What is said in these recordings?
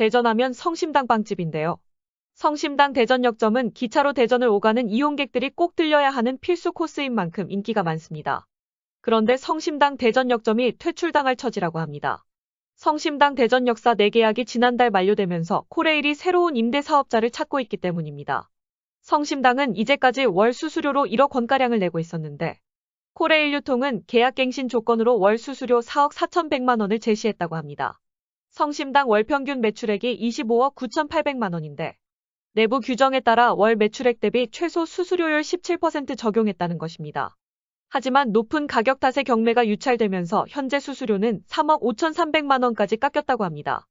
대전하면 성심당 빵집인데요. 성심당 대전역점은 기차로 대전을 오가는 이용객들이 꼭 들려야 하는 필수 코스인 만큼 인기가 많습니다. 그런데 성심당 대전역점이 퇴출당할 처지라고 합니다. 성심당 대전 역사 내계약이 지난달 만료되면서 코레일이 새로운 임대 사업자를 찾고 있기 때문입니다. 성심당은 이제까지 월 수수료로 1억 원가량을 내고 있었는데 코레일 유통은 계약갱신 조건으로 월 수수료 4억 4,100만 원을 제시했다고 합니다. 성심당 월 평균 매출액이 25억 9,800만 원인데 내부 규정에 따라 월 매출액 대비 최소 수수료율 17% 적용했다는 것입니다. 하지만 높은 가격 탓에 경매가 유찰되면서 현재 수수료는 3억 5,300만 원까지 깎였다고 합니다.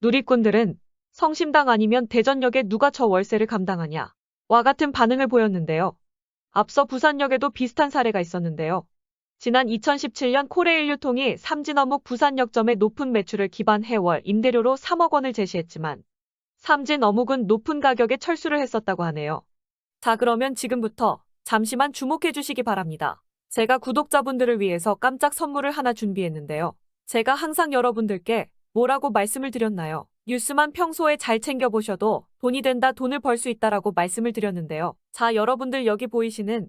누리꾼들은 성심당 아니면 대전역에 누가 저 월세를 감당하냐 와 같은 반응을 보였는데요. 앞서 부산역에도 비슷한 사례가 있었는데요. 지난 2017년 코레일 유통이 삼진어묵 부산역점의 높은 매출을 기반해 월 임대료로 3억 원을 제시했지만 삼진 어묵은 높은 가격에 철수를 했었다고 하네요. 자 그러면 지금부터 잠시만 주목해 주시기 바랍니다. 제가 구독자분들을 위해서 깜짝 선물을 하나 준비했는데요. 제가 항상 여러분들께 뭐라고 말씀을 드렸나요? 뉴스만 평소에 잘 챙겨보셔도 돈이 된다, 돈을 벌 수 있다라고 말씀을 드렸는데요. 자, 여러분들 여기 보이시는